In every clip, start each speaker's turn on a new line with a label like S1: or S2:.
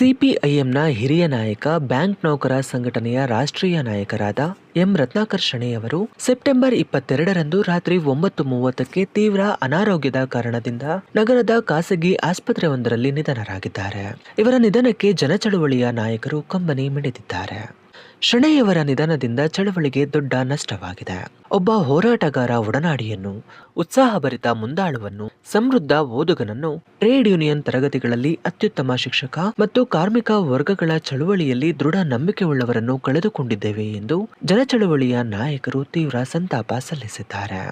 S1: ಸಿಪಿಐಎಂನ ಹಿರಿಯ ನಾಯಕ, ಬ್ಯಾಂಕ್ ನೌಕರ ಸಂಘಟನೆಯ ರಾಷ್ಟ್ರೀಯ ನಾಯಕರಾದ ಎಂ. ರತ್ನಾಕರ್ ಶಣೆಯವರು ಸೆಪ್ಟೆಂಬರ್ ಇಪ್ಪತ್ತೆರಡರಂದು ರಾತ್ರಿ ಒಂಬತ್ತು ಮೂವತ್ತಕ್ಕೆ ತೀವ್ರ ಅನಾರೋಗ್ಯದ ಕಾರಣದಿಂದ ನಗರದ ಖಾಸಗಿ ಆಸ್ಪತ್ರೆಯೊಂದರಲ್ಲಿ ನಿಧನರಾಗಿದ್ದಾರೆ. ಇವರ ನಿಧನಕ್ಕೆ ಜನಚಳುವಳಿಯ ನಾಯಕರು ಕಂಬನಿ ಮಿಡಿದಿದ್ದಾರೆ. ಶೆಣೆಯವರ ನಿಧನದಿಂದ ಚಳವಳಿಗೆ ದೊಡ್ಡ ನಷ್ಟವಾಗಿದೆ. ಒಬ್ಬ ಹೋರಾಟಗಾರ ಒಡನಾಡಿಯನ್ನು, ಉತ್ಸಾಹಭರಿತ ಮುಂದಾಳುವನ್ನು, ಸಮೃದ್ಧ ಓದುಗನನ್ನು, ಟ್ರೇಡ್ ಯೂನಿಯನ್ ತರಗತಿಗಳಲ್ಲಿ ಅತ್ಯುತ್ತಮ ಶಿಕ್ಷಕ ಮತ್ತು ಕಾರ್ಮಿಕ ವರ್ಗಗಳ ಚಳುವಳಿಯಲ್ಲಿ ದೃಢ ನಂಬಿಕೆಯುಳ್ಳವರನ್ನು ಕಳೆದುಕೊಂಡಿದ್ದೇವೆ ಎಂದು ಜನಚಳುವಳಿಯ ನಾಯಕರು ತೀವ್ರ ಸಂತಾಪ ಸಲ್ಲಿಸಿದ್ದಾರೆ.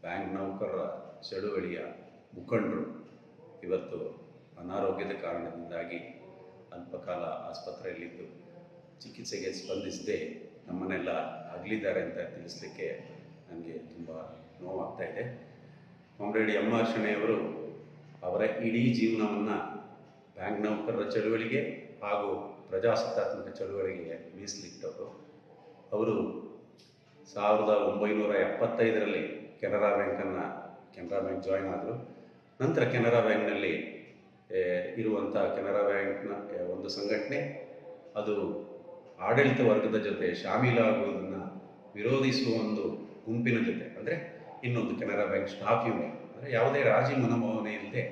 S2: ಬ್ಯಾಂಕ್ ನೌಕರರ ಚಳುವಳಿಯ ಮುಖಂಡರು. ಇವತ್ತು ಅನಾರೋಗ್ಯದ ಕಾರಣದಿಂದಾಗಿ ಅಲ್ಪಕಾಲ ಆಸ್ಪತ್ರೆಯಲ್ಲಿದ್ದು ಚಿಕಿತ್ಸೆಗೆ ಸ್ಪಂದಿಸದೆ ನಮ್ಮನ್ನೆಲ್ಲ ಅಗಲಿದ್ದಾರೆ ಅಂತ ತಿಳಿಸ್ಲಿಕ್ಕೆ ನನಗೆ ತುಂಬ ನೋವಾಗ್ತಾ ಇದೆ. ಕಾಮ್ರೇಡ್ ಆರ್ ಶೆಣೈಯವರು ಅವರ ಇಡೀ ಜೀವನವನ್ನು ಬ್ಯಾಂಕ್ ನೌಕರರ ಚಳುವಳಿಗೆ ಹಾಗೂ ಪ್ರಜಾಸತ್ತಾತ್ಮಕ ಚಳುವಳಿಗೆ ಮೀಸಲಿಟ್ಟವರು. ಅವರು ಸಾವಿರದ ಒಂಬೈನೂರ ಎಪ್ಪತ್ತೈದರಲ್ಲಿ ಕೆನರಾ ಬ್ಯಾಂಕನ್ನು ಕೆನರಾ ಬ್ಯಾಂಕ್ ಜಾಯ್ನ್ ಆದರು. ನಂತರ ಕೆನರಾ ಬ್ಯಾಂಕ್ನಲ್ಲಿ ಇರುವಂಥ ಕೆನರಾ ಬ್ಯಾಂಕ್ನ ಒಂದು ಸಂಘಟನೆ, ಅದು ಆಡಳಿತ ವರ್ಗದ ಜೊತೆ ಶಾಮೀಲಾಗುವುದನ್ನು ವಿರೋಧಿಸುವ ಒಂದು ಗುಂಪಿನ ಜೊತೆ, ಅಂದರೆ ಇನ್ನೊಂದು ಕೆನರಾ ಬ್ಯಾಂಕ್ ಸ್ಟಾಫ್ ಯೂನಿಯನ್, ಅಂದರೆ ಯಾವುದೇ ರಾಜಿ ಮನೋಭಾವನೆ ಇಲ್ಲದೆ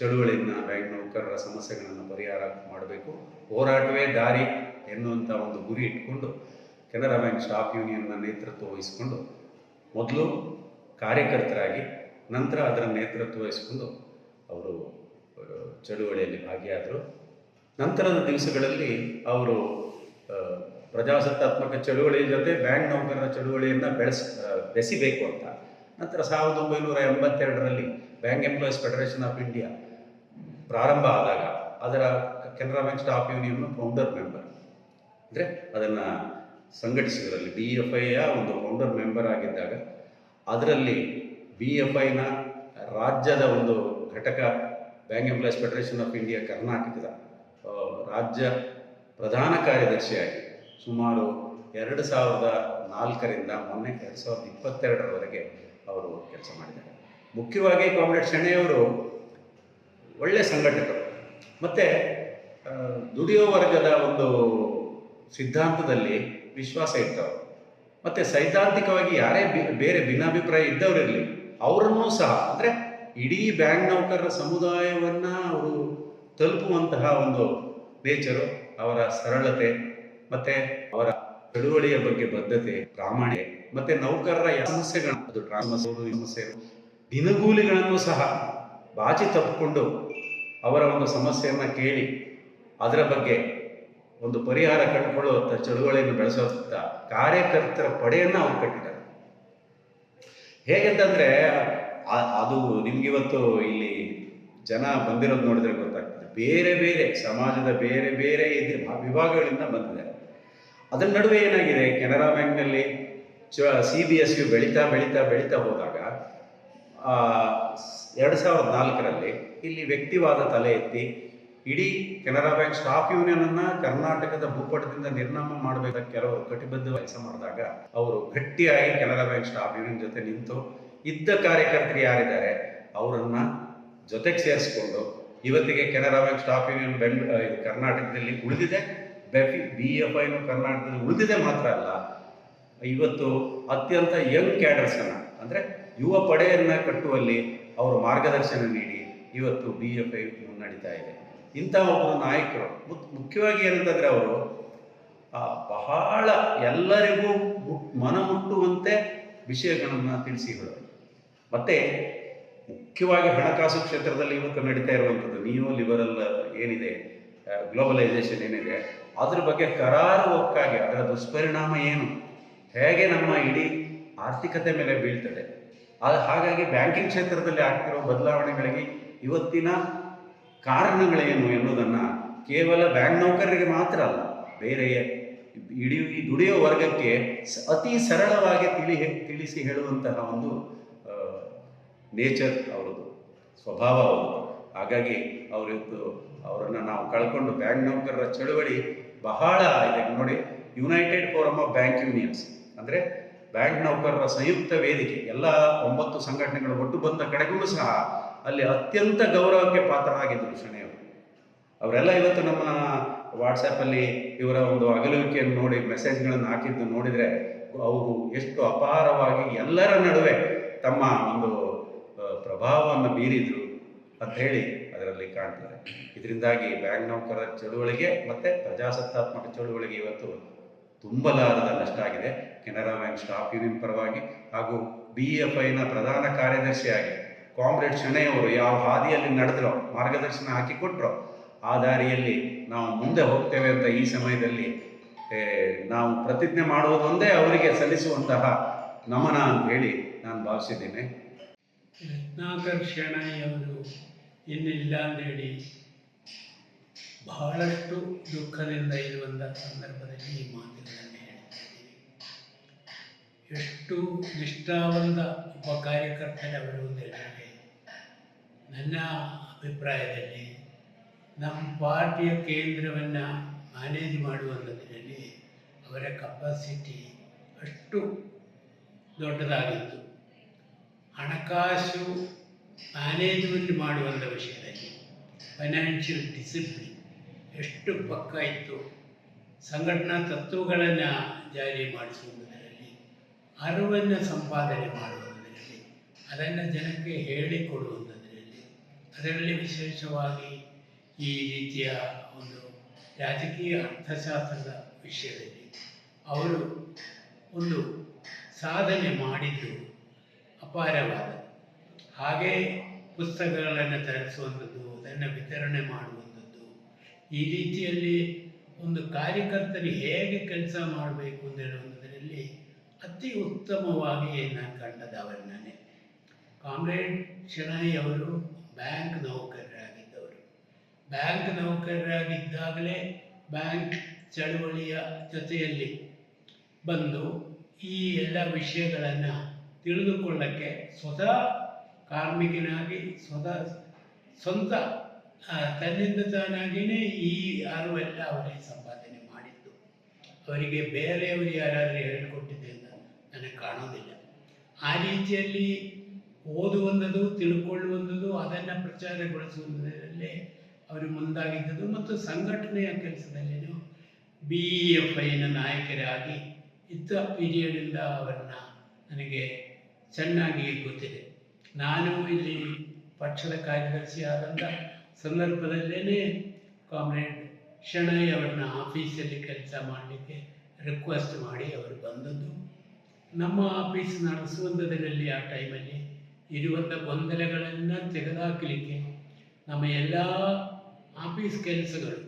S2: ಚಳುವಳಿಯನ್ನು ಬ್ಯಾಂಕ್ ನೌಕರರ ಸಮಸ್ಯೆಗಳನ್ನು ಪರಿಹಾರ ಮಾಡಬೇಕು, ಹೋರಾಟವೇ ದಾರಿ ಎನ್ನುವಂಥ ಒಂದು ಗುರಿ ಇಟ್ಕೊಂಡು ಕೆನರಾ ಬ್ಯಾಂಕ್ ಸ್ಟಾಫ್ ಯೂನಿಯನ್ನ ನೇತೃತ್ವ ವಹಿಸಿಕೊಂಡು ಮೊದಲು ಕಾರ್ಯಕರ್ತರಾಗಿ ನಂತರ ಅದರ ನೇತೃತ್ವ ವಹಿಸಿಕೊಂಡು ಅವರು ಚಳುವಳಿಯಲ್ಲಿ ಭಾಗಿಯಾದರು. ನಂತರದ ದಿವಸಗಳಲ್ಲಿ ಅವರು ಪ್ರಜಾಸತ್ತಾತ್ಮಕ ಚಳುವಳಿಯ ಜೊತೆ ಬ್ಯಾಂಕ್ ನೌಕರರ ಚಳುವಳಿಯನ್ನು ಬೆಳೆಸ್ ಬೆಸಿಬೇಕು ಅಂತ. ನಂತರ ಸಾವಿರದ ಒಂಬೈನೂರ ಎಂಬತ್ತೆರಡರಲ್ಲಿ bank employees federation of India ಪ್ರಾರಂಭ ಆದಾಗ ಅದರ Canara bank staff union founder member. ಅಂದರೆ ಅದನ್ನು ಸಂಘಟಿಸಿದ್ರಲ್ಲಿ ಬಿ ಎಫ್ ಐಯ ಒಂದು ಫೌಂಡರ್ ಮೆಂಬರ್ ಆಗಿದ್ದಾಗ, ಅದರಲ್ಲಿ ಬಿ ಎಫ್ ಐನ ರಾಜ್ಯದ ಒಂದು ಘಟಕ bank employees federation of India ಕರ್ನಾಟಕದ ರಾಜ್ಯ ಪ್ರಧಾನ ಕಾರ್ಯದರ್ಶಿಯಾಗಿ ಸುಮಾರು ಎರಡು ಸಾವಿರದ ನಾಲ್ಕರಿಂದ ಮೊನ್ನೆ ಎರಡು ಸಾವಿರದ ಇಪ್ಪತ್ತೆರಡರವರೆಗೆ ಅವರು ಕೆಲಸ ಮಾಡಿದ್ದಾರೆ. ಮುಖ್ಯವಾಗಿ ಕಾಮ್ರೇಡ್ ಶೆಣೆಯವರು ಒಳ್ಳೆಯ ಸಂಘಟಕರು. ಮತ್ತು ದುಡಿಯೋ ವರ್ಗದ ಒಂದು ಸಿದ್ಧಾಂತದಲ್ಲಿ ವಿಶ್ವಾಸ ಇಟ್ಟವರು ಮತ್ತು ಸೈದ್ಧಾಂತಿಕವಾಗಿ ಯಾರೇ ಬೇರೆ ಭಿನ್ನಾಭಿಪ್ರಾಯ ಇದ್ದವರಿರಲಿ ಅವರನ್ನೂ ಸಹ, ಅಂದರೆ ಇಡೀ ಬ್ಯಾಂಕ್ ನೌಕರರ ಸಮುದಾಯವನ್ನು ಅವರು ತಲುಪುವಂತಹ ಒಂದು ನೇಚರು ಅವರ ಸರಳತೆ, ಮತ್ತು ಅವರ ಚಳುವಳಿಯ ಬಗ್ಗೆ ಬದ್ಧತೆ ಪ್ರಾಮಾಣಿಕ ಮತ್ತು ನೌಕರರ ಸಮಸ್ಯೆಗಳು ಅದು ಟ್ರಾನ್ಸ್ ಸಮಸ್ಯೆ ದಿನಗೂಲಿಗಳನ್ನು ಸಹ ಬಾಚಿ ತಪ್ಪಿಕೊಂಡು ಅವರ ಒಂದು ಸಮಸ್ಯೆಯನ್ನು ಕೇಳಿ ಅದರ ಬಗ್ಗೆ ಒಂದು ಪರಿಹಾರ ಕಂಡುಕೊಳ್ಳುವಂಥ ಚಳುವಳಿಯನ್ನು ಬೆಳೆಸುವಂಥ ಕಾರ್ಯಕರ್ತರ ಪಡೆಯನ್ನು ಅವರು ಕಟ್ಟಿದ್ದಾರೆ. ಹೇಗೆಂತಂದರೆ ಅದು ನಿಮ್ಗಿವತ್ತು ಇಲ್ಲಿ ಜನ ಬಂದಿರೋದು ನೋಡಿದ್ರೆ ಗೊತ್ತಾಗ್ತದೆ. ಬೇರೆ ಬೇರೆ ಸಮಾಜದ ಬೇರೆ ಬೇರೆ ಇದು ವಿಭಾಗಗಳಿಂದ ಬಂದಿದ್ದಾರೆ ಅದರ ನಡುವೆ ಏನಾಗಿದೆ? ಕೆನರಾ ಬ್ಯಾಂಕ್ನಲ್ಲಿ ಸಿ ಬಿ ಎಸ್ ಯು ಬೆಳೀತಾ ಬೆಳೀತಾ ಬೆಳೀತಾ ಹೋದಾಗ ಎರಡು ಸಾವಿರದ ನಾಲ್ಕರಲ್ಲಿ ಇಲ್ಲಿ ವ್ಯಕ್ತಿವಾದ ತಲೆ ಎತ್ತಿ ಇಡೀ ಕೆನರಾ ಬ್ಯಾಂಕ್ ಸ್ಟಾಫ್ ಯೂನಿಯನನ್ನು ಕರ್ನಾಟಕದ ಭೂಪಟದಿಂದ ನಿರ್ನಾಮ ಮಾಡಬೇಕಾದ ಕೆಲವರು ಕಟಿಬದ್ಧ ಕೆಲಸ ಮಾಡಿದಾಗ, ಅವರು ಗಟ್ಟಿಯಾಗಿ ಕೆನರಾ ಬ್ಯಾಂಕ್ ಸ್ಟಾಫ್ ಯೂನಿಯನ್ ಜೊತೆ ನಿಂತು ಇದ್ದ ಕಾರ್ಯಕರ್ತರು ಯಾರಿದ್ದಾರೆ, ಅವರನ್ನು ಜೊತೆಗೆ ಸೇರಿಸ್ಕೊಂಡು ಇವತ್ತಿಗೆ ಕೆನರಾ ಬ್ಯಾಂಕ್ ಸ್ಟಾಫ್ ಯೂನಿಯನ್ ಬೆಂಗ್ ಕರ್ನಾಟಕದಲ್ಲಿ ಉಳಿದಿದೆ. ಬೆಫಿ ಬಿ ಎಫ್ ಐನು ಕರ್ನಾಟಕದಲ್ಲಿ ಉಳಿದಿದೆ ಮಾತ್ರ ಅಲ್ಲ, ಇವತ್ತು ಅತ್ಯಂತ ಯಂಗ್ ಕ್ಯಾಡರ್ಸನ್ನು ಅಂದರೆ ಯುವ ಪಡೆಯನ್ನು ಕಟ್ಟುವಲ್ಲಿ ಅವರು ಮಾರ್ಗದರ್ಶನ ನೀಡಿ ಇವತ್ತು ಬಿ ಎಫ್ ಐ ಮುನ್ನಡೀತಾ ಇದೆ. ಇಂಥ ಒಬ್ಬರು ನಾಯಕರು ಮುಖ್ಯವಾಗಿ ಏನಂತಂದರೆ ಅವರು ಬಹಳ ಎಲ್ಲರಿಗೂ ಮನ ಮುಟ್ಟುವಂತೆ ವಿಷಯಗಳನ್ನು ತಿಳಿಸಿ ಹೇಳೋರು. ಮತ್ತು ಮುಖ್ಯವಾಗಿ ಹಣಕಾಸು ಕ್ಷೇತ್ರದಲ್ಲಿ ಇವತ್ತು ನಡೀತಾ ಇರುವಂಥದ್ದು, ನಿಯೋ ಲಿಬರಲ್ ಏನಿದೆ ಗ್ಲೋಬಲೈಸೇಷನ್ ಏನಿದೆ, ಅದ್ರ ಬಗ್ಗೆ ಕರಾರು ಒಕ್ಕಾಗಿ ಅದರ ದುಷ್ಪರಿಣಾಮ ಏನು? ಹೇಗೆ ನಮ್ಮ ಇಡೀ ಆರ್ಥಿಕತೆ ಮೇಲೆ ಬೀಳ್ತದೆ? ಅದು ಹಾಗಾಗಿ ಬ್ಯಾಂಕಿಂಗ್ ಕ್ಷೇತ್ರದಲ್ಲಿ ಆಗ್ತಿರೋ ಬದಲಾವಣೆಗಳಿಗೆ ಇವತ್ತಿನ ಕಾರಣಗಳೇನು ಎನ್ನುವುದನ್ನು ಕೇವಲ ಬ್ಯಾಂಕ್ ನೌಕರರಿಗೆ ಮಾತ್ರ ಅಲ್ಲ, ಬೇರೆ ಇಡೀ ದುಡಿಯೋ ವರ್ಗಕ್ಕೆ ಅತಿ ಸರಳವಾಗಿ ತಿಳಿ ತಿಳಿಸಿ ಹೇಳುವಂತಹ ಒಂದು ನೇಚರ್ ಅವರದು ಸ್ವಭಾವ ಅವರದು ಹಾಗಾಗಿ ಅವರಿದ್ದು, ಅವರನ್ನು ನಾವು ಕಳ್ಕೊಂಡು ಬ್ಯಾಂಕ್ ನೌಕರರ ಚಳುವಳಿ ಬಹಳ ಇದೆ. ನೋಡಿ united forum of bank unions ಅಂದರೆ ಬ್ಯಾಂಕ್ ನೌಕರರ ಸಂಯುಕ್ತ ವೇದಿಕೆ, ಎಲ್ಲ ಒಂಬತ್ತು ಸಂಘಟನೆಗಳು ಒಟ್ಟು ಬಂದ ಕಡೆಗೂ ಸಹ ಅಲ್ಲಿ ಅತ್ಯಂತ ಗೌರವಕ್ಕೆ ಪಾತ್ರರಾಗಿದ್ದರು ಶಣೆಯವರು ಅವರೆಲ್ಲ ಇವತ್ತು ನಮ್ಮ ವಾಟ್ಸಪ್ಪಲ್ಲಿ ಇವರ ಒಂದು ಅಗಲುವಿಕೆಯನ್ನು ನೋಡಿ ಮೆಸೇಜ್ಗಳನ್ನು ಹಾಕಿದ್ದು ನೋಡಿದರೆ, ಅವು ಎಷ್ಟು ಅಪಾರವಾಗಿ ಎಲ್ಲರ ನಡುವೆ ತಮ್ಮ ಒಂದು ಪ್ರಭಾವವನ್ನು ಬೀರಿದ್ರು ಅಂತ ಹೇಳಿ ಅದರಲ್ಲಿ ಕಾಣ್ತದೆ. ಇದರಿಂದಾಗಿ ಬ್ಯಾಂಕ್ ನೌಕರರ ಚಳುವಳಿಗೆ ಮತ್ತು ಪ್ರಜಾಸತ್ತಾತ್ಮಕ ಚಳುವಳಿಗೆ ಇವತ್ತು ತುಂಬಲಾರದ ನಷ್ಟ ಆಗಿದೆ. ಕೆನರಾ ಬ್ಯಾಂಕ್ ಸ್ಟಾಫ್ ಯೂನಿಯನ್ ಪರವಾಗಿ ಹಾಗೂ ಬಿ ಎಫ್ ಐನ ಪ್ರಧಾನ ಕಾರ್ಯದರ್ಶಿಯಾಗಿ ಕಾಮ್ರೇಡ್ ಶಣೆಯವರು ಯಾವ ಹಾದಿಯಲ್ಲಿ ನಡೆದ್ರೋ, ಮಾರ್ಗದರ್ಶನ ಹಾಕಿಕೊಟ್ರು ಆ ದಾರಿಯಲ್ಲಿ ನಾವು ಮುಂದೆ ಹೋಗ್ತೇವೆ ಅಂತ ಈ ಸಮಯದಲ್ಲಿ ನಾವು ಪ್ರತಿಜ್ಞೆ ಮಾಡುವುದೊಂದೇ ಅವರಿಗೆ ಸಲ್ಲಿಸುವಂತಹ ನಮನ ಅಂತ ಹೇಳಿ ನಾನು ಭಾವಿಸಿದ್ದೇನೆ.
S3: ರತ್ನಾಕರ್ ಶೆಣೈಯವರು ಇನ್ನಿಲ್ಲ ಅಂತೇಳಿ ಬಹಳಷ್ಟು ದುಃಖದಿಂದ ಇರುವಂಥ ಸಂದರ್ಭದಲ್ಲಿ ಈ ಮಾತುಗಳನ್ನು ಹೇಳ್ತಾ ಇದ್ದೀನಿ ಎಷ್ಟು ನಿಷ್ಠಾವಂತ ಒಬ್ಬ ಕಾರ್ಯಕರ್ತರವರು ಅಂತ ನನ್ನ ಅಭಿಪ್ರಾಯದಲ್ಲಿ ನಮ್ಮ ಪಾರ್ಟಿಯ ಕೇಂದ್ರವನ್ನು ಮ್ಯಾನೇಜ್ ಮಾಡುವಂಥದ್ರಲ್ಲಿ ಅವರ ಕಪಾಸಿಟಿ ಅಷ್ಟು ದೊಡ್ಡದಾಗಿತ್ತು. ಹಣಕಾಸು ಮ್ಯಾನೇಜ್ಮೆಂಟ್ ಮಾಡುವಂಥ ವಿಷಯದಲ್ಲಿ, ಫೈನಾನ್ಷಿಯಲ್ ಡಿಸಿಪ್ಲಿನ್ ಎಷ್ಟು ಪಕ್ಕ ಇತ್ತು, ಸಂಘಟನಾ ತತ್ವಗಳನ್ನು ಜಾರಿ ಮಾಡಿಸುವುದರಲ್ಲಿ, ಅರಿವನ್ನು ಸಂಪಾದನೆ ಮಾಡುವುದರಲ್ಲಿ, ಅದನ್ನು ಜನಕ್ಕೆ ಹೇಳಿಕೊಡುವುದರಲ್ಲಿ, ಅದರಲ್ಲಿ ವಿಶೇಷವಾಗಿ ಈ ರೀತಿಯ ಒಂದು ರಾಜಕೀಯ ಅರ್ಥಶಾಸ್ತ್ರದ ವಿಷಯದಲ್ಲಿ ಅವರು ಒಂದು ಸಾಧನೆ ಮಾಡಿದ್ದು ಅಪಾರವಾದ ಹಾಗೆ ಪುಸ್ತಕಗಳನ್ನು ತರಿಸುವಂಥದ್ದು, ಅದನ್ನು ವಿತರಣೆ ಮಾಡುವಂಥದ್ದು. ಈ ರೀತಿಯಲ್ಲಿ ಒಂದು ಕಾರ್ಯಕರ್ತರು ಹೇಗೆ ಕೆಲಸ ಮಾಡಬೇಕು ಅಂತ ಹೇಳುವಂಥದ್ರಲ್ಲಿ ಅತಿ ಉತ್ತಮವಾಗಿ ನಾನು ಕಂಡದ ಅವರನ್ನೇ ಕಾಮ್ರೇಡ್ ಶೆಣೈ ಅವರು ಬ್ಯಾಂಕ್ ನೌಕರರಾಗಿದ್ದವರು. ಬ್ಯಾಂಕ್ ನೌಕರರಾಗಿದ್ದಾಗಲೇ ಬ್ಯಾಂಕ್ ಚಳುವಳಿಯ ಜೊತೆಯಲ್ಲಿ ಬಂದು ಈ ಎಲ್ಲ ವಿಷಯಗಳನ್ನು ತಿಳಿದುಕೊಳ್ಳಕ್ಕೆ ಸ್ವತಃ ಕಾರ್ಮಿಕನಾಗಿ, ಸ್ವತಃ ಸ್ವಂತ ತನ್ನಿಂದ ತಾನಾಗಿಯೇ ಈ ಅರಿವೆಲ್ಲ ಅವರೇ ಸಂಪಾದನೆ ಮಾಡಿದ್ದು. ಅವರಿಗೆ ಬೇರೆಯವರು ಯಾರಾದರೂ ಹೇಳಿಕೊಟ್ಟಿದೆ ಅಂತ ನನಗೆ ಕಾಣೋದಿಲ್ಲ. ಆ ರೀತಿಯಲ್ಲಿ ಓದುವಂಥದ್ದು, ತಿಳ್ಕೊಳ್ಳುವಂಥದ್ದು, ಅದನ್ನು ಪ್ರಚಾರಗೊಳಿಸುವುದರಲ್ಲೇ ಅವರು ಮುಂದಾಗಿದ್ದದ್ದು ಮತ್ತು ಸಂಘಟನೆಯ ಕೆಲಸದಲ್ಲಿಯೂ ಬಿ ಎಫ್ ಐನ ನಾಯಕರಾಗಿ ಇದ್ದ ಪೀರಿಯಡಿಂದ ಅವರನ್ನ ನನಗೆ ಚೆನ್ನಾಗಿ ಗೊತ್ತಿದೆ ನಾನು ಇಲ್ಲಿ ಪಕ್ಷದ ಕಾರ್ಯದರ್ಶಿ ಆದಂಥ ಸಂದರ್ಭದಲ್ಲೇ ಕಾಮ್ರೇಡ್ ಶಣೈ ಅವರನ್ನ ಆಫೀಸಲ್ಲಿ ಕೆಲಸ ಮಾಡಲಿಕ್ಕೆ ರಿಕ್ವೆಸ್ಟ್ ಮಾಡಿ ಅವರು ಬಂದದ್ದು. ನಮ್ಮ ಆಫೀಸ್ ನಡೆಸುವಂಥದ್ರಲ್ಲಿ ಆ ಟೈಮಲ್ಲಿ ಇರುವಂಥ ಗೊಂದಲಗಳನ್ನು ತೆಗೆದುಹಾಕಲಿಕ್ಕೆ ನಮ್ಮ ಎಲ್ಲ ಆಫೀಸ್ ಕೆಲಸಗಳು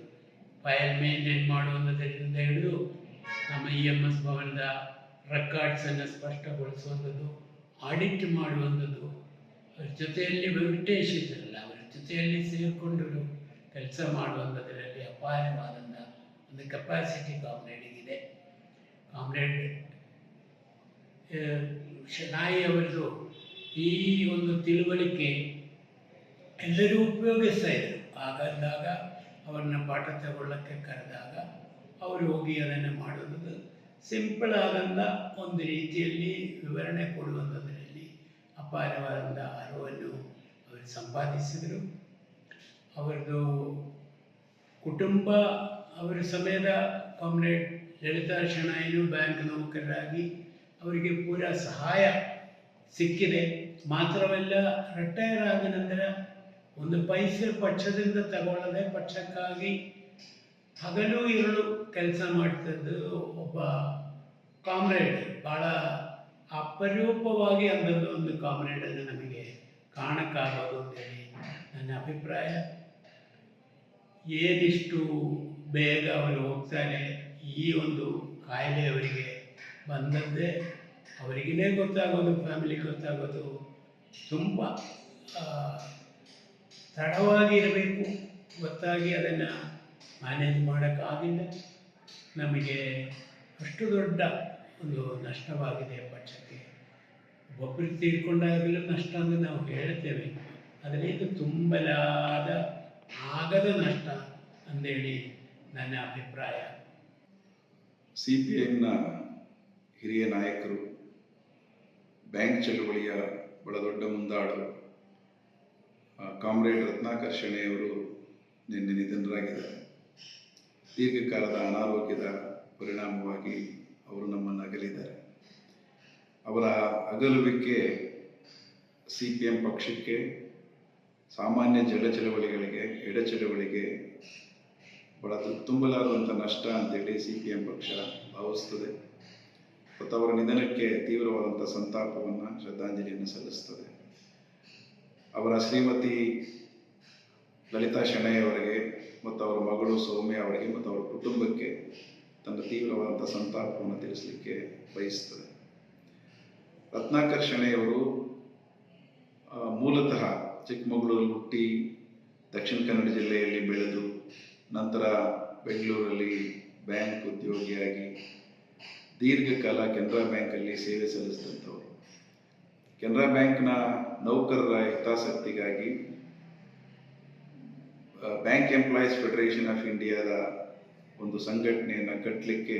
S3: ಫೈಲ್ ಮೇಂಟೈನ್ ಮಾಡುವಂಥದ್ರಿಂದ ಹಿಡಿದು ನಮ್ಮ ಇ ಎಂ ಎಸ್ ಭವನದ ರೆಕಾರ್ಡ್ಸನ್ನು ಸ್ಪಷ್ಟಗೊಳಿಸುವಂಥದ್ದು ಆಡಿಟ್ ಮಾಡುವಂಥದ್ದು. ಅವ್ರ ಜೊತೆಯಲ್ಲಿ ವೆಂಕಟೇಶ್ ಇದ್ರಲ್ಲ, ಅವರ ಜೊತೆಯಲ್ಲಿ ಸೇರಿಕೊಂಡು ಕೆಲಸ ಮಾಡುವಂಥದ್ರಲ್ಲಿ ಅಪಾಯವಾದಂಥ ಒಂದು ಕೆಪಾಸಿಟಿ ಕಾಮ್ರೇಡಿಗಿದೆ ಕಾಮ್ರೇಡ್ ಶನಾಯಿ ಅವರದು ಈ ಒಂದು ತಿಳುವಳಿಕೆ ಎಲ್ಲರೂ ಉಪಯೋಗಿಸ್ತಾ ಇದ್ದರು ಹಾಗಂದಾಗ ಅವರನ್ನ ಪಾಠ ತಗೊಳ್ಳೋಕ್ಕೆ ಕರೆದಾಗ ಅವರು ಹೋಗಿ ಅದನ್ನು ಮಾಡೋದು ಸಿಂಪಲ್ ಆದಂಥ ಒಂದು ರೀತಿಯಲ್ಲಿ ವಿವರಣೆ ಕೊಡುವಂಥದ್ರಲ್ಲಿ ಅಪಾರವಾದಂಥ ಅರಿವನ್ನು ಅವರು ಸಂಪಾದಿಸಿದರು. ಅವರದು ಕುಟುಂಬ, ಅವರ ಸಮಯದ ಕಾಮ್ರೇಡ್ ಲಲಿತಾ ಶೆಣಾಯಿನು ಬ್ಯಾಂಕ್ ನೌಕರರಾಗಿ ಅವರಿಗೆ ಪೂರ ಸಹಾಯ ಸಿಕ್ಕಿದೆ. ಮಾತ್ರವಲ್ಲ ರಿಟೈರ್ ಆದ ನಂತರ ಒಂದು ಪೈಸೆ ಪಕ್ಷದಿಂದ ತಗೊಳ್ಳದೆ ಪಕ್ಷಕ್ಕಾಗಿ ಹಗಲು ಇರಲು ಕೆಲಸ ಮಾಡ್ತಿದ್ದು ಒಬ್ಬ ಕಾಮ್ರೇಡ್. ಭಾಳ ಅಪರೂಪವಾಗಿ ಅಂದದ್ದು ಒಂದು ಕಾಮ್ರೇಡನ್ನು ನಮಗೆ ಕಾಣಕ್ಕಾಗೋದು ಅಂತೇಳಿ ನನ್ನ ಅಭಿಪ್ರಾಯ. ಏನಿಷ್ಟು ಬೇಗ ಅವರು ಹೋಗ್ತಾರೆ ಈ ಒಂದು ಕಾಯಿಲೆ ಅವರಿಗೆ ಬಂದದ್ದೇ ಅವರಿಗೇ ಗೊತ್ತಾಗೋದು, ಫ್ಯಾಮಿಲಿ ಗೊತ್ತಾಗೋದು. ತುಂಬ ತಡವಾಗಿ ಇರಬೇಕು, ಗೊತ್ತಾಗಿ ಅದನ್ನು ಮ್ಯಾನೇಜ್ ಮಾಡೋಕ್ಕಾಗಿಲ್ಲ. ನಮಗೆ ಅಷ್ಟು ದೊಡ್ಡ ಒಂದು ನಷ್ಟವಾಗಿದೆ ಪಕ್ಷಕ್ಕೆ. ಒಬ್ಬರು ತೀರ್ಕೊಂಡಾಗಲೂ ನಷ್ಟ ಅಂತ ನಾವು ಹೇಳ್ತೇವೆ. ಆದರೆ ಇದು ತುಂಬಲಾದ ಆಗದ ನಷ್ಟ ಅಂದೇಳಿ ನನ್ನ ಅಭಿಪ್ರಾಯ.
S2: ಸಿ ಪಿ ಐನ ಹಿರಿಯ ನಾಯಕರು
S4: ಬ್ಯಾಂಕ್ ಚಳುವಳಿಯ ಬಹಳ ದೊಡ್ಡ ಮುಂದಾಳು ಆ, ಕಾಮ್ರೇಡ್ ರತ್ನಾಕರ್ ಶೆಣೆಯವರು ನಿನ್ನೆ ನಿಧನರಾಗಿದ್ದಾರೆ. ದೀರ್ಘಕಾಲದ ಅನಾರೋಗ್ಯದ ಪರಿಣಾಮವಾಗಿ ಅವರು ನಮ್ಮನ್ನು ಅಗಲಿದ್ದಾರೆ. ಅವರ ಅಗಲುವಿಕೆ ಸಿ ಪಿ ಎಂ ಪಕ್ಷಕ್ಕೆ, ಸಾಮಾನ್ಯ ಜಡ ಚಳವಳಿಗಳಿಗೆ ಎಡ ಚಳವಳಿಗೆ ಬಹಳ ತುಂಬಲಾಗುವಂಥ ನಷ್ಟ ಅಂತೇಳಿ ಸಿ ಪಿ ಎಂ ಪಕ್ಷ ಭಾವಿಸ್ತದೆ. ಮತ್ತು ಅವರ ನಿಧನಕ್ಕೆ ತೀವ್ರವಾದಂಥ ಸಂತಾಪವನ್ನು ಶ್ರದ್ಧಾಂಜಲಿಯನ್ನು ಸಲ್ಲಿಸ್ತದೆ. ಅವರ ಶ್ರೀಮತಿ ಲಲಿತಾ ಶೆಣೈ ಅವರಿಗೆ ಮತ್ತು ಅವರ ಮಗಳು ಸೌಮ್ಯ ಅವರಿಗೆ ಮತ್ತು ಅವರ ಕುಟುಂಬಕ್ಕೆ ತನ್ನ ತೀವ್ರವಾದಂಥ ಸಂತಾಪವನ್ನು ತಿಳಿಸಲಿಕ್ಕೆ ಬಯಸ್ತದೆ. ರತ್ನಾಕರ್ಷಣೆಯವರು ಮೂಲತಃ ಚಿಕ್ಕಮಗಳೂರು ಹುಟ್ಟಿ ದಕ್ಷಿಣ ಕನ್ನಡ ಜಿಲ್ಲೆಯಲ್ಲಿ ಬೆಳೆದು ನಂತರ ಬೆಂಗಳೂರಲ್ಲಿ ಬ್ಯಾಂಕ್ ಉದ್ಯೋಗಿಯಾಗಿ ದೀರ್ಘಕಾಲ ಕೆನರಾ ಬ್ಯಾಂಕಲ್ಲಿ ಸೇವೆ ಸಲ್ಲಿಸಿದಂಥವರು. ಕೆನರಾ ಬ್ಯಾಂಕ್ನ ನೌಕರರ ಹಿತಾಸಕ್ತಿಗಾಗಿ ಬ್ಯಾಂಕ್ ಎಂಪ್ಲಾಯೀಸ್ ಫೆಡರೇಷನ್ ಆಫ್ ಇಂಡಿಯಾದ ಒಂದು ಸಂಘಟನೆಯನ್ನು ಕಟ್ಟಲಿಕ್ಕೆ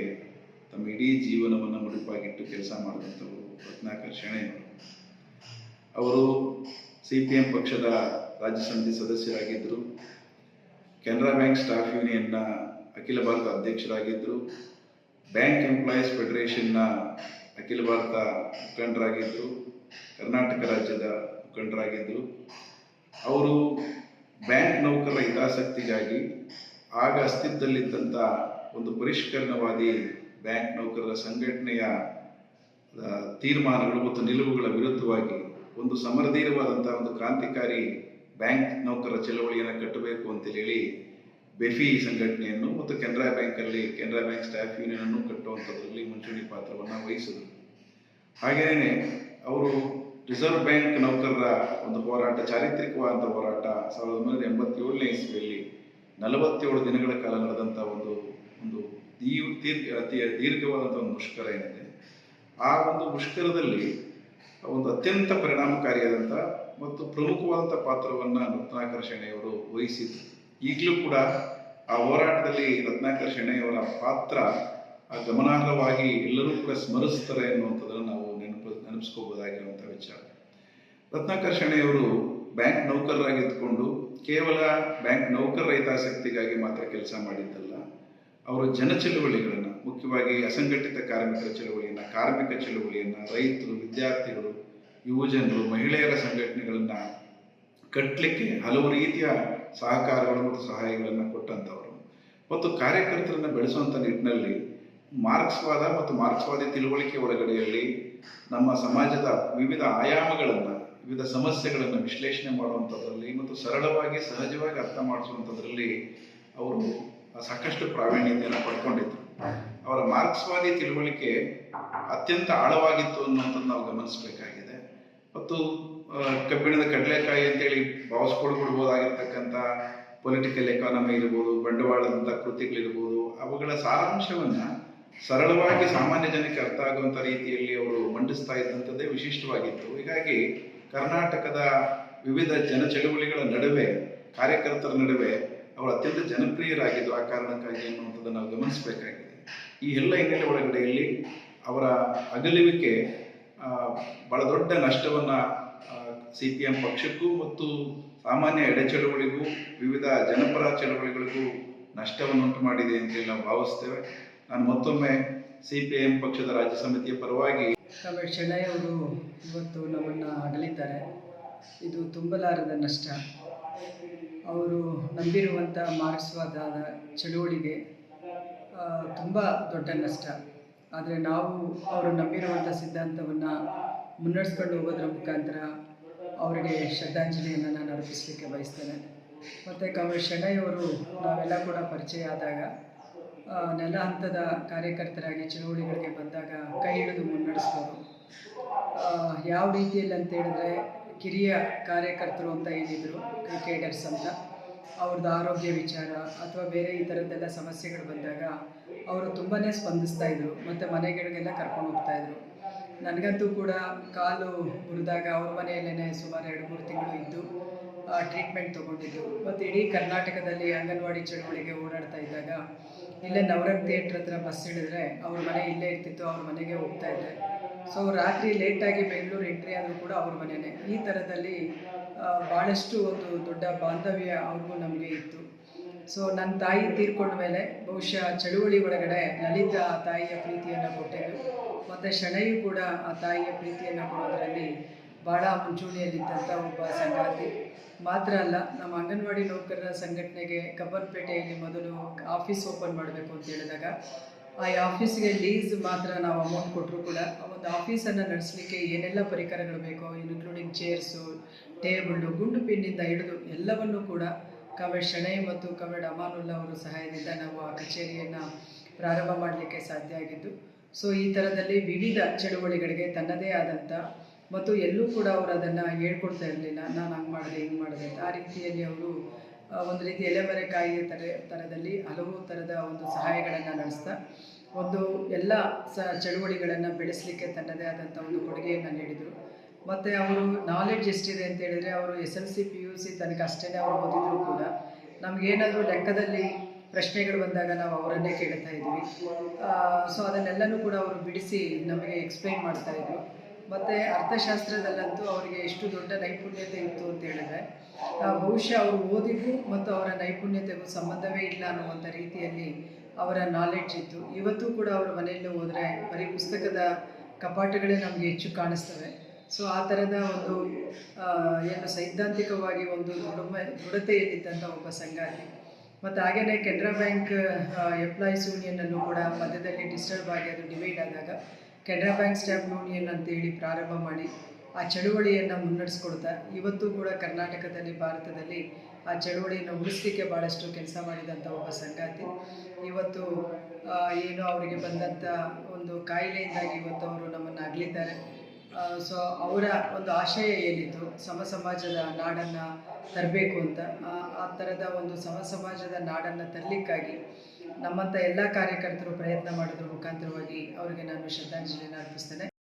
S4: ತಮ್ಮ ಇಡೀ ಜೀವನವನ್ನು ಮುಡಿಪಾಗಿಟ್ಟು ಕೆಲಸ ಮಾಡಿದಂಥವರು ರತ್ನಾಕರ್ ಶೆಣೆಯವರು ಅವರು ಸಿ ಪಿ ಎಂ ಪಕ್ಷದ ರಾಜ್ಯ ಸಮಿತಿ ಸದಸ್ಯರಾಗಿದ್ದರು ಕೆನರಾ ಬ್ಯಾಂಕ್ ಸ್ಟಾಫ್ ಯೂನಿಯನ್ನ ಅಖಿಲ ಭಾರತ ಅಧ್ಯಕ್ಷರಾಗಿದ್ದರು ಬ್ಯಾಂಕ್ ಎಂಪ್ಲಾಯೀಸ್ ಫೆಡರೇಷನ್ನ ಅಖಿಲ ಭಾರತ ಮುಖಂಡರಾಗಿದ್ದರು ಕರ್ನಾಟಕ ರಾಜ್ಯದ ಮುಖಂಡರಾಗಿದ್ದರು ಅವರು ಬ್ಯಾಂಕ್ ನೌಕರರ ಹಿತಾಸಕ್ತಿಗಾಗಿ ಆಗ ಅಸ್ತಿತ್ವದಲ್ಲಿದ್ದಂಥ ಒಂದು ಪರಿಷ್ಕರಣವಾದಿ ಬ್ಯಾಂಕ್ ನೌಕರರ ಸಂಘಟನೆಯ ತೀರ್ಮಾನಗಳು ಮತ್ತು ನಿಲುವುಗಳ ವಿರುದ್ಧವಾಗಿ ಒಂದು ಸಮರಧೀರವಾದಂಥ ಒಂದು ಕ್ರಾಂತಿಕಾರಿ ಬ್ಯಾಂಕ್ ನೌಕರರ ಚಳವಳಿಯನ್ನು ಕಟ್ಟಬೇಕು ಅಂತ ಹೇಳಿ ಬೆಫಿ ಸಂಘಟನೆಯನ್ನು ಮತ್ತು ಕೆನರಾ ಬ್ಯಾಂಕಲ್ಲಿ, ಕೆನರಾ ಬ್ಯಾಂಕ್ ಸ್ಟಾಫ್ ಯೂನಿಯನ್ ಅನ್ನು ಕಟ್ಟುವಂಥದ್ರಲ್ಲಿ ಮುಂಚೂಣಿ ಪಾತ್ರವನ್ನು ವಹಿಸಿದರು. ಹಾಗೆಯೇ ಅವರು ರಿಸರ್ವ್ ಬ್ಯಾಂಕ್ ನೌಕರರ ಒಂದು ಹೋರಾಟ ಚಾರಿತ್ರಿಕವಾದಂಥ ಹೋರಾಟ ಸಾವಿರದ ಒಂಬೈನೂರ ಎಂಬತ್ತೇಳನೇ ಇಸ್ವಿಯಲ್ಲಿ ನಲವತ್ತೇಳು ದಿನಗಳ ಕಾಲ ನಡೆದಂಥ ಒಂದು ಒಂದು ದೀರ್ಘವಾದಂಥ ಒಂದು ಮುಷ್ಕರ ಏನಿದೆ. ಆ ಒಂದು ಮುಷ್ಕರದಲ್ಲಿ ಒಂದು ಅತ್ಯಂತ ಪರಿಣಾಮಕಾರಿಯಾದಂಥ ಮತ್ತು ಪ್ರಮುಖವಾದಂಥ ಪಾತ್ರವನ್ನು ರತ್ನಾಕರ ಶೆಣೆಯವರು ವಹಿಸಿದ್ರು. ಈಗಲೂ ಕೂಡ ಆ ಹೋರಾಟದಲ್ಲಿ ರತ್ನಾಕರ್ ಶೆಣೆಯವರ ಪಾತ್ರ ಗಮನಾರ್ಹವಾಗಿ ಎಲ್ಲರೂ ಕೂಡ ಸ್ಮರಿಸ್ತಾರೆ ಅನ್ನುವಂಥದ್ದನ್ನು ನಾವು ನೆನಪು ನೆನಪಿಸ್ಕೋಬೋದಾಗಿರುವಂಥ ವಿಚಾರ. ರತ್ನಾಕರ್ ಶೆಣೆಯವರು ಬ್ಯಾಂಕ್ ನೌಕರರಾಗಿದ್ದುಕೊಂಡು ಕೇವಲ ಬ್ಯಾಂಕ್ ನೌಕರರ ಹಿತಾಸಕ್ತಿಗಾಗಿ ಮಾತ್ರ ಕೆಲಸ ಮಾಡಿದ್ದಲ್ಲ, ಅವರ ಜನ ಚಳುವಳಿಗಳನ್ನು ಮುಖ್ಯವಾಗಿ ಅಸಂಘಟಿತ ಕಾರ್ಮಿಕರ ಚಳುವಳಿಯನ್ನು, ಕಾರ್ಮಿಕ ಚಳುವಳಿಯನ್ನು, ರೈತರು, ವಿದ್ಯಾರ್ಥಿಗಳು, ಯುವಜನರು, ಮಹಿಳೆಯರ ಸಂಘಟನೆಗಳನ್ನು ಕಟ್ಟಲಿಕ್ಕೆ ಹಲವು ರೀತಿಯ ಸಹಕಾರಗಳು ಮತ್ತು ಸಹಾಯಗಳನ್ನು ಕೊಟ್ಟಂಥವರು ಮತ್ತು ಕಾರ್ಯಕರ್ತರನ್ನು ಬೆಳೆಸುವಂಥ ನಿಟ್ಟಿನಲ್ಲಿ ಮಾರ್ಕ್ಸ್ವಾದ ಮತ್ತು ಮಾರ್ಕ್ಸ್ವಾದಿ ತಿಳುವಳಿಕೆ ಒಳಗಡೆಯಲ್ಲಿ ನಮ್ಮ ಸಮಾಜದ ವಿವಿಧ ಆಯಾಮಗಳನ್ನು, ವಿವಿಧ ಸಮಸ್ಯೆಗಳನ್ನು ವಿಶ್ಲೇಷಣೆ ಮಾಡುವಂಥದ್ರಲ್ಲಿ ಮತ್ತು ಸರಳವಾಗಿ, ಸಹಜವಾಗಿ ಅರ್ಥ ಮಾಡಿಸುವಂಥದ್ರಲ್ಲಿ ಅವರು ಸಾಕಷ್ಟು ಪ್ರಾವೀಣ್ಯತೆಯನ್ನು ಪಡ್ಕೊಂಡಿದ್ರು. ಅವರ ಮಾರ್ಕ್ಸ್ವಾದಿ ತಿಳುವಳಿಕೆ ಅತ್ಯಂತ ಆಳವಾಗಿತ್ತು ಅನ್ನುವಂಥದ್ದು ನಾವು ಗಮನಿಸಬೇಕಾಗಿದೆ. ಮತ್ತು ಕಬ್ಬಿಣದ ಕಡಲೆಕಾಯಿ ಅಂತೇಳಿ ಭಾವಿಸ್ಕೊಳ್ಬಿಡ್ಬೋದಾಗಿರ್ತಕ್ಕಂಥ ಪೊಲಿಟಿಕಲ್ ಎಕಾನಮಿ ಇರ್ಬೋದು, ಬಂಡವಾಳದಂಥ ಕೃತಿಗಳಿರ್ಬೋದು, ಅವುಗಳ ಸಾರಾಂಶವನ್ನು ಸರಳವಾಗಿ ಸಾಮಾನ್ಯ ಜನಕ್ಕೆ ಅರ್ಥ ಆಗುವಂಥ ರೀತಿಯಲ್ಲಿ ಅವರು ಮಂಡಿಸ್ತಾ ಇದ್ದಂಥದ್ದೇ ವಿಶಿಷ್ಟವಾಗಿತ್ತು. ಹೀಗಾಗಿ ಕರ್ನಾಟಕದ ವಿವಿಧ ಜನ ಚಳುವಳಿಗಳ ನಡುವೆ, ಕಾರ್ಯಕರ್ತರ ನಡುವೆ ಅವರು ಅತ್ಯಂತ ಜನಪ್ರಿಯರಾಗಿದ್ದು ಆ ಕಾರಣಕ್ಕಾಗಿ ಅನ್ನುವಂಥದ್ದನ್ನು ನಾವು ಗಮನಿಸಬೇಕಾಗಿದೆ. ಈ ಎಲ್ಲ ಹಿನ್ನೆಲೆ ಒಳಗಡೆಯಲ್ಲಿ ಅವರ ಅಗಲುವಿಕೆ ಬಹಳ ದೊಡ್ಡ ನಷ್ಟವನ್ನು ಸಿ ಪಿ ಎಂ ಪಕ್ಷಕ್ಕೂ ಮತ್ತು ಸಾಮಾನ್ಯ ಎಡೆ ಚಳುವಳಿಗೂ ವಿವಿಧ ಜನಪರ ಚಳುವಳಿಗಳಿಗೂ ನಷ್ಟವನ್ನುಂಟು ಮಾಡಿದೆ ಅಂತೇಳಿ ನಾವು ಭಾವಿಸ್ತೇವೆ. ನಾನು ಮತ್ತೊಮ್ಮೆ ಸಿ ಪಿ ಎಂ ಪಕ್ಷದ ರಾಜ್ಯ ಸಮಿತಿಯ ಪರವಾಗಿ
S5: ಅವರು ಇವತ್ತು ನಮ್ಮನ್ನು ಅಗಲಿದ್ದಾರೆ. ಇದು ತುಂಬಲಾರದ ನಷ್ಟ. ಅವರು ನಂಬಿರುವಂಥ ಮಾರ್ಕ್ಸ್ವಾದ ಚಳುವಳಿಗೆ ತುಂಬ ದೊಡ್ಡ ನಷ್ಟ. ಆದರೆ ನಾವು ಅವರು ನಂಬಿರುವಂಥ ಸಿದ್ಧಾಂತವನ್ನು ಮುನ್ನಡೆಸ್ಕೊಂಡು ಹೋಗೋದ್ರ ಮುಖಾಂತರ ಅವರಿಗೆ ಶ್ರದ್ಧಾಂಜಲಿಯನ್ನು ನಾನು ಅರ್ಪಿಸಲಿಕ್ಕೆ ಬಯಸ್ತೇನೆ. ಮತ್ತು ಕಾಮ್ರೇಡ್ ಶೆಣೈ ಅವರು ನಾವೆಲ್ಲ ಕೂಡ ಪರಿಚಯ ಆದಾಗ ನೆಲ ಹಂತದ ಕಾರ್ಯಕರ್ತರಾಗಿ ಚಳುವಳಿಗಳಿಗೆ ಬಂದಾಗ ಕೈ ಹಿಡಿದು ಮುನ್ನಡೆಸಿದವರು ಯಾವ ರೀತಿಯಲ್ಲಿ ಅಂತ ಹೇಳಿದ್ರೆ ಕಿರಿಯ ಕಾರ್ಯಕರ್ತರು ಅಂತ ಏನಿದ್ರು, ಕ್ರಿಕೆಟರ್ಸ್ ಅಂತ ಅವ್ರದ್ದು ಆರೋಗ್ಯ ವಿಚಾರ ಅಥವಾ ಬೇರೆ ಈ ಥರದ್ದೆಲ್ಲ ಸಮಸ್ಯೆಗಳು ಬಂದಾಗ ಅವರು ತುಂಬಾ ಸ್ಪಂದಿಸ್ತಾ ಇದ್ರು. ಮತ್ತು ಮನೆಗಳಿಗೆಲ್ಲ ಕರ್ಕೊಂಡು ಹೋಗ್ತಾ ಇದ್ರು. ನನಗಂತೂ ಕೂಡ ಕಾಲು ಮುರಿದಾಗ ಅವ್ರ ಮನೆಯಲ್ಲೇ ಸುಮಾರು ಎರಡು ಮೂರು ತಿಂಗಳು ಇದ್ದು ಟ್ರೀಟ್ಮೆಂಟ್ ತಗೊಂಡಿದ್ದು. ಮತ್ತು ಇಡೀ ಕರ್ನಾಟಕದಲ್ಲಿ ಅಂಗನವಾಡಿ ಚಳುವಳಿಗೆ ಓಡಾಡ್ತಾ ಇದ್ದಾಗ ಇಲ್ಲೇ ನವರಂಗ್ ಥಿಯೇಟ್ರ್ ಹತ್ರ ಬಸ್ ಹಿಡಿದ್ರೆ ಅವ್ರ ಮನೆ ಇಲ್ಲೇ ಇರ್ತಿತ್ತು, ಅವ್ರ ಮನೆಗೆ ಹೋಗ್ತಾ ಇದ್ದೆ. ಸೊ ರಾತ್ರಿ ಲೇಟಾಗಿ ಬೆಂಗಳೂರು ಎಂಟ್ರಿ ಆದರೂ ಕೂಡ ಅವ್ರ ಮನೆಯೇ ಈ ಥರದಲ್ಲಿ ಭಾಳಷ್ಟು ಒಂದು ದೊಡ್ಡ ಬಾಂಧವ್ಯ ಅವ್ರಿಗೂ ನಮಗೆ ಇತ್ತು. ಸೊ ನನ್ನ ತಾಯಿ ತೀರ್ಕೊಂಡ ಮೇಲೆ ಬಹುಶಃ ಚಳುವಳಿ ಒಳಗಡೆ ಲಲಿತ ಆ ತಾಯಿಯ ಪ್ರೀತಿಯನ್ನು ಕೊಟ್ಟಿದ್ದು. ಮತ್ತು ಶಣೈಯು ಕೂಡ ಆ ತಾಯಿಯ ಪ್ರೀತಿಯನ್ನು ಕೊಡೋದರಲ್ಲಿ ಭಾಳ ಮುಂಚೂಣಿಯಲ್ಲಿದ್ದಂಥ ಒಬ್ಬ ಸಂಗಾತಿ. ಮಾತ್ರ ಅಲ್ಲ, ನಮ್ಮ ಅಂಗನವಾಡಿ ನೌಕರರ ಸಂಘಟನೆಗೆ ಕಬ್ಬನ್ಪೇಟೆಯಲ್ಲಿ ಮೊದಲು ಆಫೀಸ್ ಓಪನ್ ಮಾಡಬೇಕು ಅಂತ ಹೇಳಿದಾಗ, ಆ ಆಫೀಸ್ಗೆ ಲೀಸ್ ಮಾತ್ರ ನಾವು ಅಮೌಂಟ್ ಕೊಟ್ಟರು ಕೂಡ ಒಂದು ಆಫೀಸನ್ನು ನಡೆಸಲಿಕ್ಕೆ ಏನೆಲ್ಲ ಪರಿಕರಗಳು ಬೇಕೋ ಇನ್ಕ್ಲೂಡಿಂಗ್ ಚೇರ್ಸು ಟೇಬಲ್ಲು, ಗುಂಡು ಪಿನ್ನಿಂದ ಹಿಡಿದು ಎಲ್ಲವನ್ನೂ ಕೂಡ ಕಮೆಡ್ ಶಣೈ ಮತ್ತು ಕಮೆಡ್ ಅಮಾನುಲ್ಲಾ ಅವರ ಸಹಾಯದಿಂದ ನಾವು ಆ ಕಚೇರಿಯನ್ನು ಪ್ರಾರಂಭ ಮಾಡಲಿಕ್ಕೆ ಸಾಧ್ಯ ಆಗಿದ್ದು. ಸೊ, ಈ ಥರದಲ್ಲಿ ವಿವಿಧ ಚಳುವಳಿಗಳಿಗೆ ತನ್ನದೇ ಆದಂಥ ಮತ್ತು ಎಲ್ಲೂ ಕೂಡ ಅವರು ಅದನ್ನು ಹೇಳ್ಕೊಡ್ತಾ ಇರಲಿಲ್ಲ, ನಾನು ಹಂಗೆ ಮಾಡಿದೆ, ಹಿಂಗೆ ಮಾಡಿದೆ ಆ ರೀತಿಯಲ್ಲಿ ಅವರು ಒಂದು ರೀತಿ ಎಲೆಮರೆಕಾಯಿಯ ಥರ ಥರದಲ್ಲಿ ಹಲವು ಥರದ ಒಂದು ಸಹಾಯಗಳನ್ನು ನಡೆಸ್ತಾ, ಒಂದು ಎಲ್ಲ ಸ, ಚಳುವಳಿಗಳನ್ನು ಬೆಳೆಸಲಿಕ್ಕೆ ತನ್ನದೇ ಆದಂಥ ಒಂದು ಕೊಡುಗೆಯನ್ನು ನೀಡಿದರು. ಮತ್ತು ಅವರು ನಾಲೆಡ್ಜ್ ಎಷ್ಟಿದೆ ಅಂತ ಹೇಳಿದರೆ, ಅವರು S L C P U C ತನಕ ಅಷ್ಟೇ ಅವರು ಓದಿದ್ರು ಕೂಡ. ನಮಗೇನಾದರೂ ಲೆಕ್ಕದಲ್ಲಿ ಪ್ರಶ್ನೆಗಳು ಬಂದಾಗ ನಾವು ಅವರನ್ನೇ ಕೇಳ್ತಾ ಇದ್ವಿ. ಸೊ ಅದನ್ನೆಲ್ಲನೂ ಕೂಡ ಅವರು ಬಿಡಿಸಿ ನಮಗೆ ಎಕ್ಸ್ಪ್ಲೈನ್ ಮಾಡ್ತಾ ಇದ್ರು. ಮತ್ತು ಅರ್ಥಶಾಸ್ತ್ರದಲ್ಲಂತೂ ಅವರಿಗೆ ಎಷ್ಟು ದೊಡ್ಡ ನೈಪುಣ್ಯತೆ ಇತ್ತು ಅಂತ ಹೇಳಿದ್ರೆ ಬಹುಶಃ ಅವರು ಓದಿಗೂ ಮತ್ತು ಅವರ ನೈಪುಣ್ಯತೆಗೂ ಸಂಬಂಧವೇ ಇಲ್ಲ ಅನ್ನುವಂಥ ರೀತಿಯಲ್ಲಿ ಅವರ ನಾಲೆಡ್ಜ್ ಇತ್ತು. ಇವತ್ತು ಕೂಡ ಅವರ ಮನೆಯಲ್ಲೂ ಹೋದರೆ ಬರೀ ಪುಸ್ತಕದ ಕಪಾಟಗಳೇ ನಮಗೆ ಹೆಚ್ಚು ಕಾಣಿಸ್ತವೆ. ಸೊ ಆ ಥರದ ಒಂದು ಏನು ಸೈದ್ಧಾಂತಿಕವಾಗಿ ಒಂದು ದೃಢಮ ದೃಢತೆಯಲ್ಲಿದ್ದಂಥ ಒಬ್ಬ ಸಂಗಾತಿ ಮತ್ತು ಹಾಗೆಯೇ ಕೆನರಾ ಬ್ಯಾಂಕ್ ಎಂಪ್ಲಾಯೀಸ್ ಯೂನಿಯನ್ನಲ್ಲೂ ಕೂಡ ಮಧ್ಯದಲ್ಲಿ ಡಿಸ್ಟರ್ಬ್ ಆಗಿ ಅದು ಡಿವೈಡ್ ಆದಾಗ ಕೆನರಾ ಬ್ಯಾಂಕ್ ಸ್ಟಾಫ್ ಯೂನಿಯನ್ ಅಂತೇಳಿ ಪ್ರಾರಂಭ ಮಾಡಿ ಆ ಚಳುವಳಿಯನ್ನು ಮುನ್ನಡೆಸ್ಕೊಡ್ತಾ ಇವತ್ತು ಕೂಡ ಕರ್ನಾಟಕದಲ್ಲಿ, ಭಾರತದಲ್ಲಿ ಆ ಚಳುವಳಿಯನ್ನು ಉಳಿಸ್ಲಿಕ್ಕೆ ಭಾಳಷ್ಟು ಕೆಲಸ ಮಾಡಿದಂಥ ಒಬ್ಬ ಸಂಗಾತಿ. ಇವತ್ತು ಏನು ಅವರಿಗೆ ಬಂದಂಥ ಒಂದು ಕಾಯಿಲೆಯಿಂದಾಗಿ ಇವತ್ತು ಅವರು ನಮ್ಮನ್ನು ಅಗಲಿದ್ದಾರೆ. ಸೊ ಅವರ ಒಂದು ಆಶಯ ಏನಿತ್ತು? ಸಮ ಸಮಾಜದ ನಾಡನ್ನು ತರಬೇಕು ಅಂತ. ಆ ಥರದ ಒಂದು ಸಮ ಸಮಾಜದ ನಾಡನ್ನು ತರಲಿಕ್ಕಾಗಿ ನಮ್ಮಂಥ ಎಲ್ಲ ಕಾರ್ಯಕರ್ತರು ಪ್ರಯತ್ನ ಮಾಡೋದ್ರ ಮುಖಾಂತರವಾಗಿ ಅವರಿಗೆ ನಾನು ಶ್ರದ್ಧಾಂಜಲಿಯನ್ನು ಅರ್ಪಿಸ್ತೇನೆ.